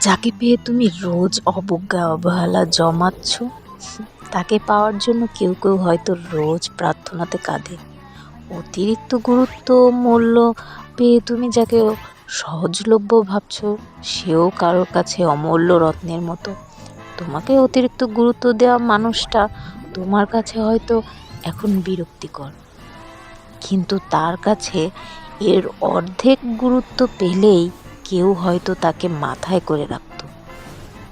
যাকে পেয়ে তুমি রোজ অবজ্ঞা, অবহেলা জমাচ্ছ, তাকে পাওয়ার জন্য কেউ কেউ হয়তো রোজ প্রার্থনাতে কাঁদে। অতিরিক্ত গুরুত্ব, মূল্য পেয়ে তুমি যাকে সহজলভ্য ভাবছ, সেও কারোর কাছে অমূল্য রত্নের মতো। তোমাকে অতিরিক্ত গুরুত্ব দেওয়া মানুষটা তোমার কাছে হয়তো এখন বিরক্তিকর। কিন্তু তার কাছে এর অর্ধেক গুরুত্ব পেলেই কেউ হয়তো তাকে মাথায় করে রাখত।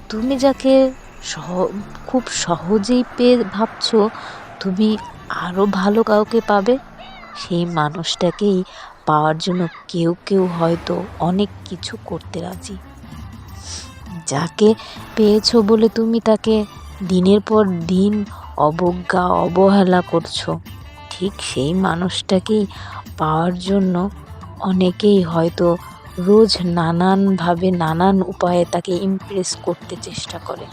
তুমি যাকে সহ, খুব সহজেই পেয়ে ভাবছ, তুমি আরও ভালো কাউকে পাবে? সেই মানুষটাকেই পাওয়ার জন্য কেউ কেউ হয়তো অনেক কিছু করতে রাজি। যাকে পেয়েছ বলে তুমি তাকে দিনের পর দিন অবজ্ঞা, অবহেলা করছ, ঠিক সেই মানুষটাকেই পাওয়ার জন্য অনেকেই হয়তো রোজ নানানভাবে, নানান উপায়ে তাকে ইমপ্রেস করতে চেষ্টা করে।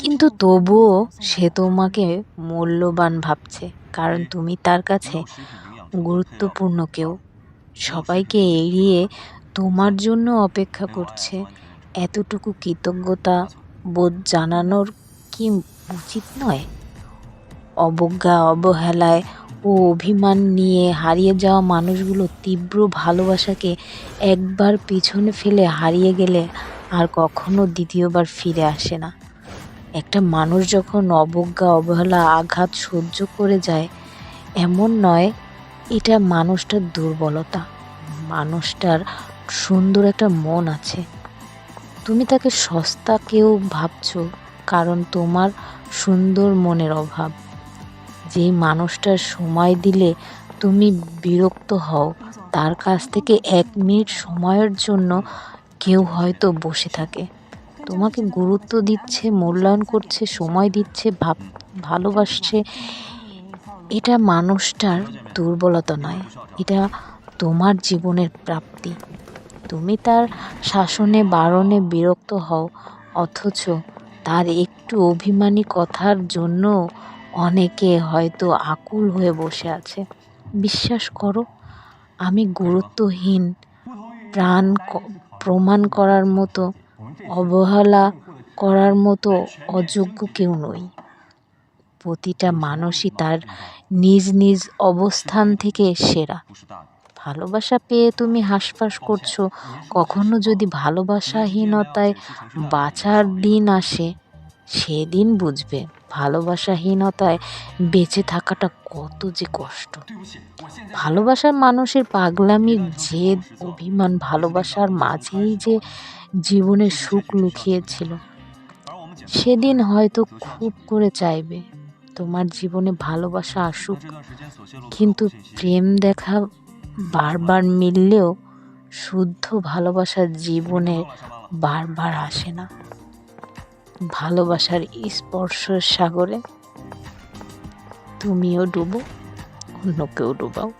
কিন্তু তবুও সে তোমাকে মূল্যবান ভাবছে, কারণ তুমি তার কাছে গুরুত্বপূর্ণ কেউ। সবাইকে এড়িয়ে তোমার জন্য অপেক্ষা করছে। এতটুকু কৃতজ্ঞতা বোধ জানানোর কি উচিত নয়? অবজ্ঞা, অবহেলায় ও অভিমান নিয়ে হারিয়ে যাওয়া মানুষগুলো তীব্র ভালোবাসাকে একবার পিছনে ফেলে হারিয়ে গেলে আর কখনো দ্বিতীয়বার ফিরে আসে না। একটা মানুষ যখন অবজ্ঞা, অবহেলা, আঘাত সহ্য করে যায়, এমন নয়, এটা মানুষটার দুর্বলতা। মানুষটার সুন্দর একটা মন আছে। তুমি তাকে সস্তা কেউ ভাবছ, কারণ তোমার সুন্দর মনের অভাব। যেই মানুষটার সময় দিলে তুমি বিরক্ত হও, তার কাছ থেকে এক মিনিট সময়ের জন্য কেউ হয়তো বসে থাকে। তোমাকে গুরুত্ব দিচ্ছে, মূল্যায়ন করছে, সময় দিচ্ছে, ভাব, ভালোবাসছে। এটা মানুষটার দুর্বলতা নয়, এটা তোমার জীবনের প্রাপ্তি। তুমি তার শাসনে, বারণে বিরক্ত হও, অথচ তার একটু অভিমানী কথার জন্য অনেকে হয়তো আকুল হয়ে বসে আছে। বিশ্বাস করো, আমি গুরুত্বহীন, প্রাণ প্রমাণ করার মতো, অবহেলা করার মতো অযোগ্য কেউ নই। প্রতিটা মানুষই তার নিজ নিজ অবস্থান থেকে সেরা। ভালোবাসা পেয়ে তুমি হাসফাস করছ, কখনো যদি ভালোবাসাহীনতায় বাঁচার দিন আসে, সেদিন বুঝবে। ভালোবাসাহীনতায় বেঁচে থাকাটা কত যে কষ্ট। ভালোবাসার মানুষের পাগলামির জেদ, অভিমান ভালোবাসার মাঝেই যে জীবনের সুখ লুকিয়েছিল, সেদিন হয়তো খুব করে চাইবে, তোমার জীবনে ভালোবাসা আসুক। কিন্তু প্রেম দেখা বারবার মিললেও শুদ্ধ ভালোবাসা জীবনে বারবার আসে না। ভালোবাসার স্পর্শ সাগরে। তুমিও ডুবো অন্য কেউ ডুবাও।